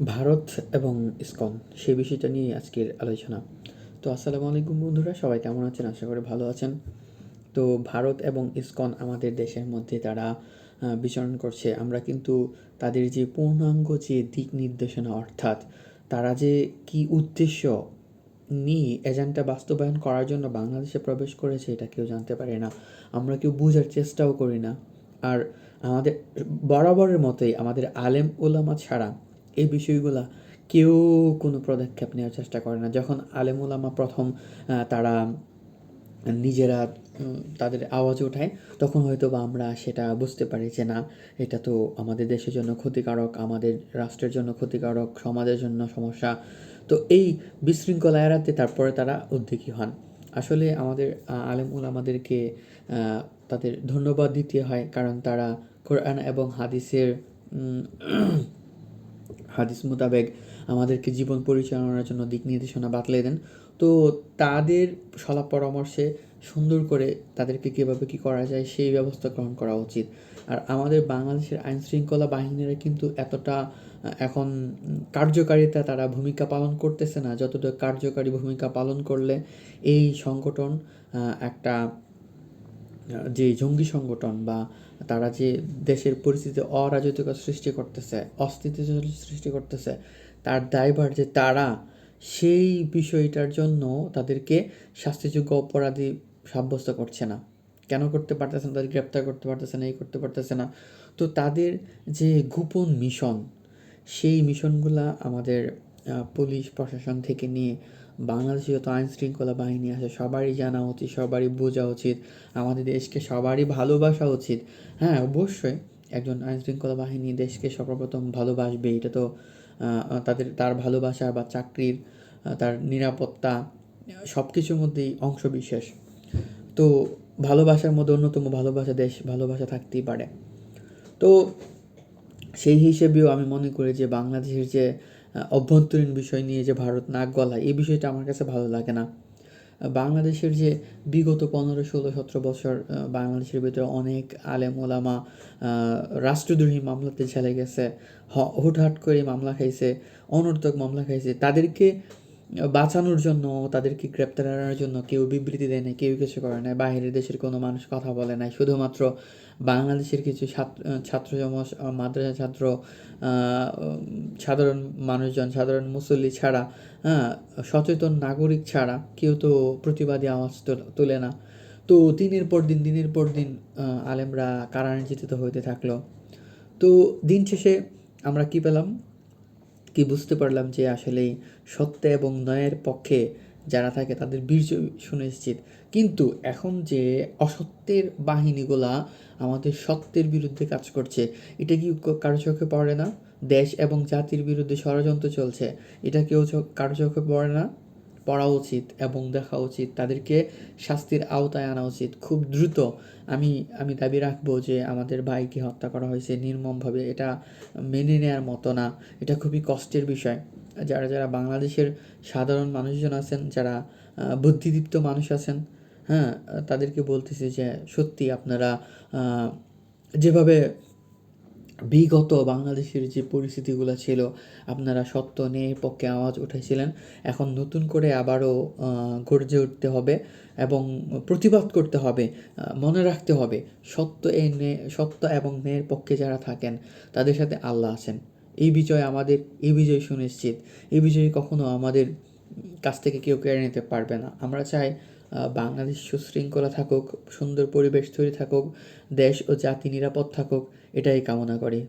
ভারত এবং ইসকন, সেই বিষয়টা নিয়ে আজকের আলোচনা। তো আসসালামু আলাইকুম বন্ধুরা, সবাই কেমন আছেন? আশা করি ভালো আছেন। তো ভারত এবং ইসকন আমাদের দেশের মধ্যে তারা বিচরণ করছে। আমরা কিন্তু তাদের যে পূর্ণাঙ্গ যে দিক নির্দেশনা, অর্থাৎ তারা যে কি উদ্দেশ্য নিয়ে এজেন্ডা বাস্তবায়ন করার জন্য বাংলাদেশে প্রবেশ করেছে, এটা কেউ জানতে পারে না। আমরা কেউ বোঝার চেষ্টাও করি না। আর আমাদের, বরাবরের মতোই আমাদের আলেম ওলামা ছাড়া এই বিষয়গুলা কেউ কোনো পদক্ষেপ নেওয়ার চেষ্টা করে না। যখন আলেম ওলামা প্রথম তারা নিজেরা তাদের আওয়াজ ওঠায়, তখন হয়তো বা আমরা সেটা বুঝতে পারি যে, না, এটা তো আমাদের দেশের জন্য ক্ষতিকারক, আমাদের রাষ্ট্রের জন্য ক্ষতিকারক, সমাজের জন্য সমস্যা। তো এই বিশৃঙ্খলা এড়াতে তারপরে তারা উদ্যোগী হন। আসলে আমাদের আলেম আমাদেরকে তাদের ধন্যবাদ দিতে হয় কারণ তারা কোরআন এবং হাদিসের হাদিস মোতাবেক আমাদেরকে জীবন পরিচালনার জন্য দিক নির্দেশনা বাতলে দেন। তো তাদের সলা পরামর্শে সুন্দর করে তাদেরকে কীভাবে কী করা যায় সেই ব্যবস্থা গ্রহণ করা উচিত। আর আমাদের বাংলাদেশের আইন শৃঙ্খলা বাহিনীরা কিন্তু এতটা এখন কার্যকারিতা তারা ভূমিকা পালন করতেছে না। যতটা কার্যকারী ভূমিকা পালন করলে এই সংগঠন একটা যে জঙ্গি সংগঠন বা তারা যে দেশের পরিস্থিতি অরাজকতা সৃষ্টি করতেছে অস্থিতিশীল সৃষ্টি করতেছে, তার দায়ভার যে তারা, সেই বিষয়টার জন্য তাদেরকে শাস্তিযোগ্য অপরাধী সাব্যস্ত করছে না। কেন করতে পারতেছে না? তাদের গ্রেপ্তার করতে পারতেছে না, এই করতে পারতেছে না। তো তাদের যে গোপন মিশন, সেই মিশনগুলা আমাদের পুলিশ প্রশাসন থেকে নিয়ে বাংলাদেশে যত আইন শৃঙ্খলা বাহিনী আছে, সবারই জানা উচিত, সবারই বোঝা উচিত, আমাদের দেশকে সবারই ভালোবাসা উচিত। হ্যাঁ অবশ্যই একজন আইন শৃঙ্খলা বাহিনী দেশকে সর্বপ্রথম ভালোবাসবে, এটা তো তাদের, তার ভালোবাসা বা চাকরির তার নিরাপত্তা সব কিছুর মধ্যেই অংশ বিশেষ তো ভালোবাসার মধ্যে অন্যতম ভালোবাসা দেশ, ভালোবাসা থাকতেই পারে। তো সেই হিসেবেও আমি মনে করি যে বাংলাদেশের যে অভ্যন্তরীণ বিষয় নিয়ে যে ভারত নাক গলায়, এই বিষয়টা আমার কাছে ভালো লাগে না। বাংলাদেশের যে বিগত পনেরো, ষোলো, সতেরো বছর বাংলাদেশের ভিতরে অনেক আলেম, ওলামা রাষ্ট্রদ্রোহী মামলাতে ঝেলে গেছে। হুটহাট করে মামলা খাইছে, অনর্থক মামলা খাইছে। তাদেরকে বাঁচানোর জন্য, তাদেরকে গ্রেপ্তার এড়ানোর জন্য কেউ বিবৃতি দেয় না কেউ কিছু করে না বাইরের দেশের কোনো মানুষ কথা বলে না শুধুমাত্র বাংলাদেশের কিছু ছাত্র মাদ্রাসা ছাত্র সাধারণ মানুষজন, সাধারণ মুসল্লি ছাড়া হ্যাঁ সচেতন নাগরিক ছাড়া কেউ তো প্রতিবাদী আওয়াজ তোল- না। তো দিনের পর দিন, দিনের পর দিন আলেমরা কারা নির্যাতিত হইতে থাকল। তো দিন শেষে আমরা কি পেলাম? কি বুঝতে পারলাম যে আসলেই সত্য এবং ন্যায়ের পক্ষে যারা থাকে তাদের বীর্য সুনিশ্চিত কিন্তু এখন যে অসত্যের বাহিনীগুলা আমাদের সত্যের বিরুদ্ধে কাজ করছে, এটা কি কারও চোখে পড়ে না? দেশ এবং জাতির বিরুদ্ধে ষড়যন্ত্র চলছে, এটা কেউ কারও চোখে পড়ে না? পড়া উচিত এবং দেখা উচিত, তাদেরকে শাস্তির আওতায় আনা উচিত। খুব দ্রুত আমি আমি দাবি রাখব যে আমাদের ভাইকে হত্যা করা হয়েছে নির্মমভাবে। এটা মেনে নেওয়ার মতো না। এটা খুবই কষ্টের বিষয়। যারা যারা বাংলাদেশের সাধারণ মানুষজন আছেন, যারা বুদ্ধিদীপ্ত মানুষ আছেন হ্যাঁ তাদেরকে বলতেছি যে সত্যি আপনারা যেভাবে বিগত বাংলাদেশের যে পরিস্থিতিগুলো ছিল, আপনারা সত্য নিয়ে পক্ষে আওয়াজ উঠেছিলেন। এখন নতুন করে আবারও গর্জে উঠতে হবে এবং প্রতিবাদ করতে হবে মনে রাখতে হবে সত্য এই সত্য এবং ন্যায়ের পক্ষে যারা থাকেন, তাদের সাথে আল্লাহ আছেন। এই বিজয় আমাদের, এই বিজয় সুনিশ্চিত। এই বিজয় কখনো আমাদের কাছ থেকে কেউ কেড়ে নিতে পারবে না। আমরা চাই বাংলাদেশ সুশৃঙ্খলা থাকুক, সুন্দর পরিবেশ তৈরি থাকুক, দেশ ও জাতি নিরাপদ থাকুক, এটাই কামনা করি।